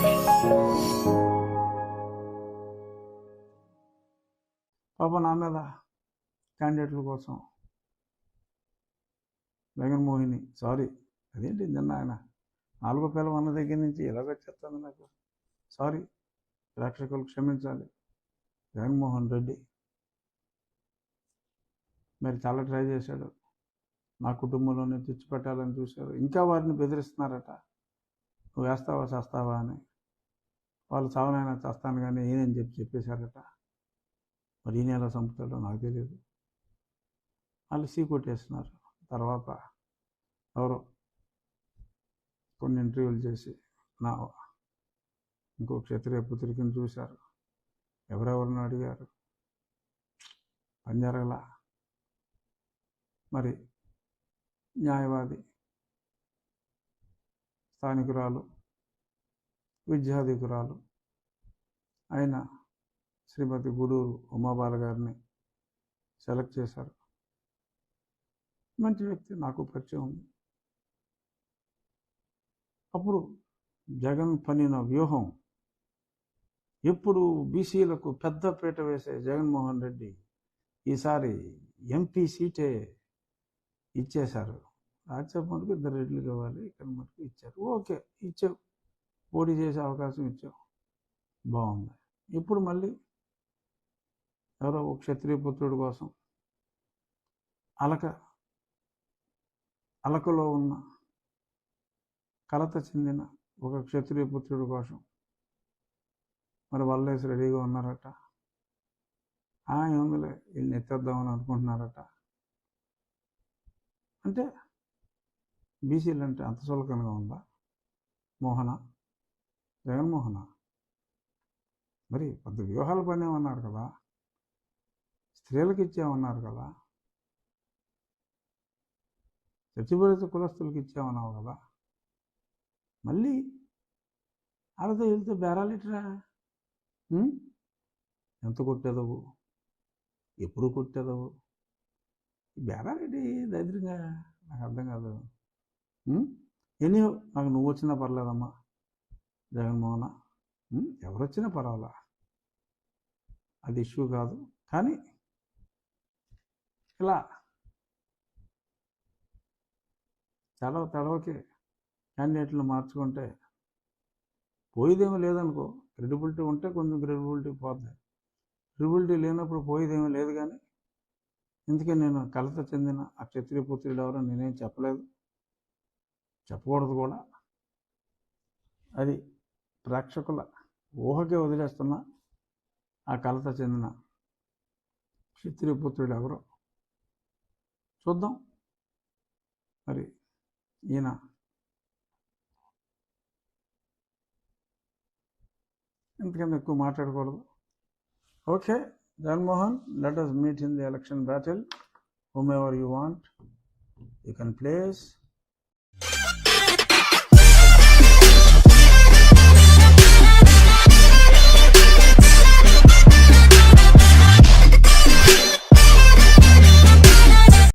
పాప నా మీద క్యాండిడేట్ల కోసం జగన్మోహిని సారీ అదేంటి నిన్న ఆయన నాలుగో పిల్లలు అన్న దగ్గర నుంచి ఇలాగ వచ్చేస్తుంది నాకు. సారీ ప్రేక్షకులు క్షమించాలి. జగన్మోహన్ రెడ్డి మరి చాలా ట్రై చేశాడు. నా కుటుంబంలోనే తెచ్చిపెట్టాలని చూశారు. ఇంకా వారిని బెదిరిస్తున్నారట. నువ్వు వేస్తావా చేస్తావా అని. వాళ్ళు చావనైనా చేస్తాను కానీ ఏనని చెప్పి చెప్పేశారట. మరి ఈయన ఎలా చంపుతాడో నాకు తెలియదు వాళ్ళు సీ కొట్టేస్తున్నారు. తర్వాత ఎవరో కొన్ని ఇంటర్వ్యూలు చేసి నా ఇంకో క్షత్రియ పుత్రికను చూశారు. ఎవరెవరిని అడిగారు? పని మరి న్యాయవాది స్థానికురాలు విద్యాధికురాలు అయిన శ్రీమతి గూడూరు ఉమాబాల గారిని సెలెక్ట్ చేశారు. మంచి వ్యక్తి నాకు పరిచయం ఉంది. అప్పుడు జగన్ పనిన వ్యూహం ఎప్పుడు బీసీలకు పెద్ద పీట వేసే జగన్మోహన్ రెడ్డి ఈసారి ఎంపీ సీటే ఇచ్చేశారు. రాజ్యసభ ఇద్దరు రెడ్లు కావాలి ఇక్కడ మటుకు ఇచ్చారు. ఓకే ఇచ్చావు పోటీ చేసే అవకాశం ఇచ్చావు బాగుంది. ఇప్పుడు మళ్ళీ ఎవరో ఒక క్షత్రియ పుత్రుడి కోసం అలక అలకలో ఉన్న కలత చెందిన ఒక క్షత్రియ పుత్రుడి కోసం మరి వల్లేసి రెడీగా ఉన్నారట. ఏముందిలే వీళ్ళని ఎత్తేద్దామని అనుకుంటున్నారట. అంటే బీసీలు అంటే అంత సులకనగా ఉందా? మోహన? జగన్మోహన. మరి పెద్ద వ్యూహాల పనేమన్నారు కదా. స్త్రీలకు ఇచ్చామన్నారు కదా. చచ్చిపోయితే కులస్తులకు ఇచ్చామన్నావు కదా. మళ్ళీ వాళ్ళతో వెళ్తే బేరాలిట్రా? ఎంత కొట్టేదవు? ఎప్పుడు కొట్టేదవు? బేరాలిటి దరిద్రంగా? నాకు అర్థం కాదు. ఎన్ని నాకు నువ్వు వచ్చినా పర్లేదమ్మా. జగన్మోహన ఉం? ఎవరు వచ్చినా పర్వాలా. అది ఇష్యూ కాదు. కానీ ఇలా తడవ తడవకి క్యాండిడేట్లు మార్చుకుంటే పోయేదేమీ లేదనుకో క్రెడిబిలిటీ ఉంటే కొంచెం క్రెడిబిలిటీ పోతుంది క్రెడిబిలిటీ లేనప్పుడు పోయేదేమీ లేదు కానీ ఇందుకే నేను కలత చెందిన ఆ క్షత్రియపుత్రుడు ఎవరో నేనేం చెప్పలేదు. చెప్పకూడదు కూడా. అది ప్రేక్షకుల ఊహకే వదిలేస్తున్న ఆ కలత చెందిన క్షత్రియపుత్రుడు ఎవరో. చూద్దాం. మరి ఈయన ఇంతకన్నా ఎక్కువ మాట్లాడకూడదు. Okay Jaganmohan let us meet in the election battle whomever you want you can place